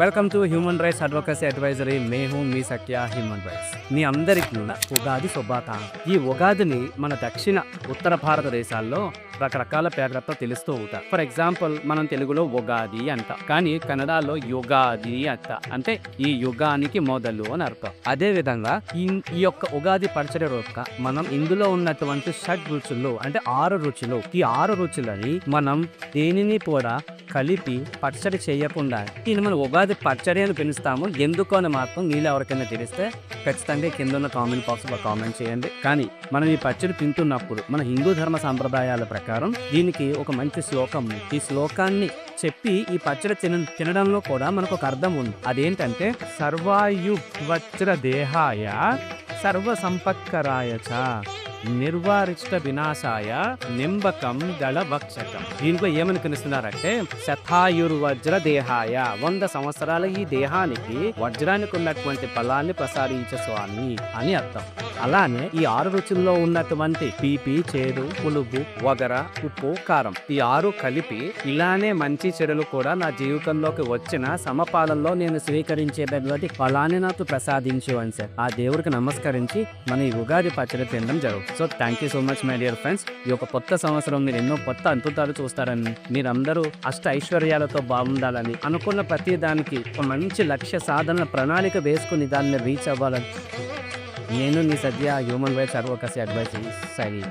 Welcome to human rights advocacy advisory మే మీ Satya human rights మీ అందరికీ ఉగాది శుభాకాంక్ష ఈ ఉగాదిని మన దక్షిణ ఉత్తర భారతదేశాల్లో రకరకాల పేర్లతో తెలుస్తూ ఉంటారు ఫర్ ఎగ్జాంపుల్ మనం తెలుగులో ఉగాది అంట. కానీ కన్నడలో యుగాది అంట. అంటే ఈ యుగానికి మొదలు అని అర్థం. అదే విధంగా ఈ ఈ యొక్క ఉగాది పరచడి యొక్క మనం ఇందులో ఉన్నటువంటి షడ్ రుచులు అంటే ఆరు రుచులు ఈ ఆరు రుచులని మనం దేనిని కూడా కలిపి పచ్చడి చేయకుండా దీన్ని మనం ఉగాది పచ్చడి అని పిలుస్తాము. ఎందుకు అని మాత్రం నీళ్ళు ఎవరికైనా తెలిస్తే ఖచ్చితంగా కింద ఉన్న కామెంట్ బాక్స్లో కామెంట్ చేయండి. కానీ మనం ఈ పచ్చడి తింటున్నప్పుడు మన హిందూ ధర్మ సాంప్రదాయాల ప్రకారం దీనికి ఒక మంచి శ్లోకం ఉంది. ఈ శ్లోకాన్ని చెప్పి ఈ పచ్చడి తిన తినడంలో కూడా మనకు ఒక అర్థం ఉంది అదేంటంటే సర్వాయు వజ్ర దేహాయ సర్వ సంపత్కరాయ చ నిర్వారిష్ట వినాశాయ నింబకం దళభక్షకం దీంట్లో ఏమని కనిస్తున్నారంటే శతాయుర్వజ్ర దేహాయ వంద సంవత్సరాల ఈ దేహానికి వజ్రానికి ఉన్నటువంటి ఫలాన్ని ప్రసాదించే స్వామి అని అర్థం. అలానే ఈ ఆరు రుచుల్లో ఉన్నటువంటి పీపి చేదు పులుగు వగర ఉప్పు కారం ఈ ఆరు కలిపి ఇలానే మంచి చెడులు కూడా నా జీవితంలోకి వచ్చిన సమపాలనలో నేను స్వీకరించేటటువంటి ఫలాన్ని నాకు ప్రసాదించు అని సార్. ఆ దేవుడికి నమస్కరించి మన ఈ ఉగాది పచ్చడి తినడం జరుగుతుంది. So thank you so much my dear friends ఈ యొక్క కొత్త సంవత్సరం మీరు ఎన్నో కొత్త అద్భుతాలు చూస్తారని మీరందరూ అష్ట ఐశ్వర్యాలతో బాగుండాలని అనుకున్న ప్రతి దానికి ఒక మంచి లక్ష్య సాధన ప్రణాళిక వేసుకుని దాన్ని రీచ్ అవ్వాలని నేను నీ సద్య హ్యూమన్ రైట్స్ అడ్వకసీ అడ్వైస్ సరి